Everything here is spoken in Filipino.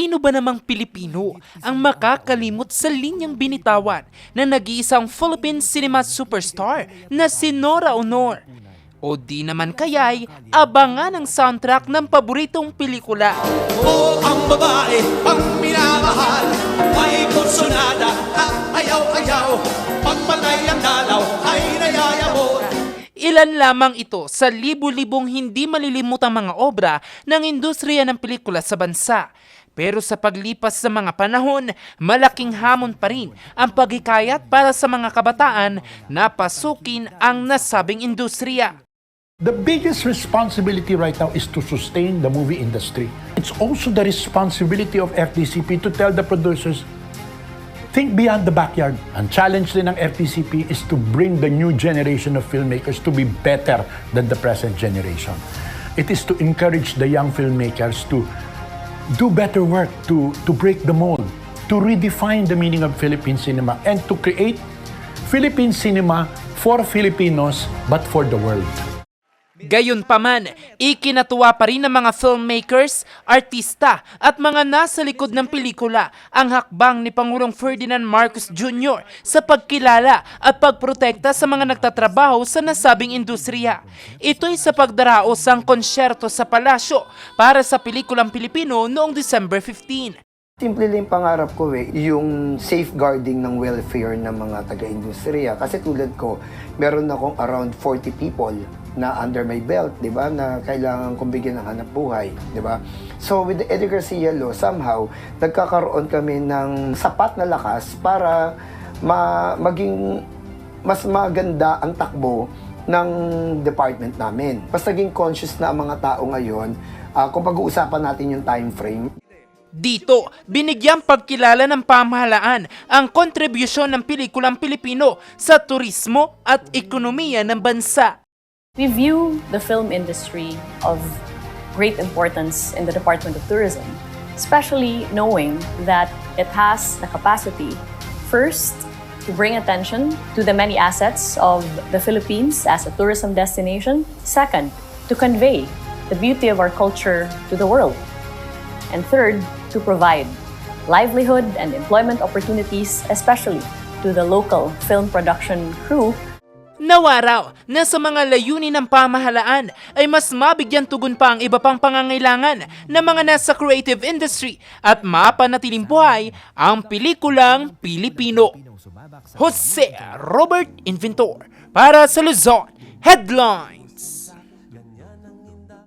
Sino ba namang Pilipino ang makakalimot sa linyang binitawan na nag-iisang Philippine cinema superstar na si Nora Honor? O di naman kaya'y abangan ang soundtrack ng paboritong pelikula. O ang babae, ang minamahal May kursunada at ayaw-ayaw Pagpatay ang dalaw ay nayayabot Ilan lamang ito sa libu-libong hindi malilimutang mga obra ng industriya ng pelikula sa bansa. Pero sa paglipas sa mga panahon, malaking hamon pa rin ang paghikayat para sa mga kabataan na pasukin ang nasabing industriya. The biggest responsibility right now is to sustain the movie industry. It's also the responsibility of FDCP to tell the producers, think beyond the backyard. Ang challenge din ng FDCP is to bring the new generation of filmmakers to be better than the present generation. It is to encourage the young filmmakers to do better work, to, to break the mold, to redefine the meaning of Philippine cinema, and to create Philippine cinema for Filipinos but for the world. Gayunpaman, ikinatuwa pa rin ng mga filmmakers, artista at mga nasa likod ng pelikula ang hakbang ni Pangulong Ferdinand Marcos Jr. sa pagkilala at pagprotekta sa mga nagtatrabaho sa nasabing industriya. Ito'y sa pagdaraos ang konsyerto sa palasyo para sa pelikulang Pilipino noong December 15. Simple lang pangarap ko eh, yung safeguarding ng welfare ng mga taga-industriya. Kasi tulad ko, meron akong around 40 people na under my belt, di ba, na kailangan kong bigyan ng hanap buhay, di ba? So with the Eddie Garcia Law, somehow, nagkakaroon kami ng sapat na lakas para ma maging mas maganda ang takbo ng department namin. Mas naging conscious na ang mga tao ngayon ah, kung pag-uusapan natin yung time frame, Dito, binigyang pagkilala ng pamahalaan ang kontribusyon ng pelikulang Pilipino sa turismo at ekonomiya ng bansa. We view the film industry of great importance in the Department of Tourism, especially knowing that it has the capacity, first, to bring attention to the many assets of the Philippines as a tourism destination, second, to convey the beauty of our culture to the world, and third, to provide livelihood and employment opportunities, especially to the local film production crew Nawaraw na sa mga layunin ng pamahalaan ay mas mabigyan tugon pa ang iba pang pangangailangan ng mga nasa creative industry at mapanatiling buhay ang pelikulang Pilipino. Jose Robert Inventor para sa Luzon Headline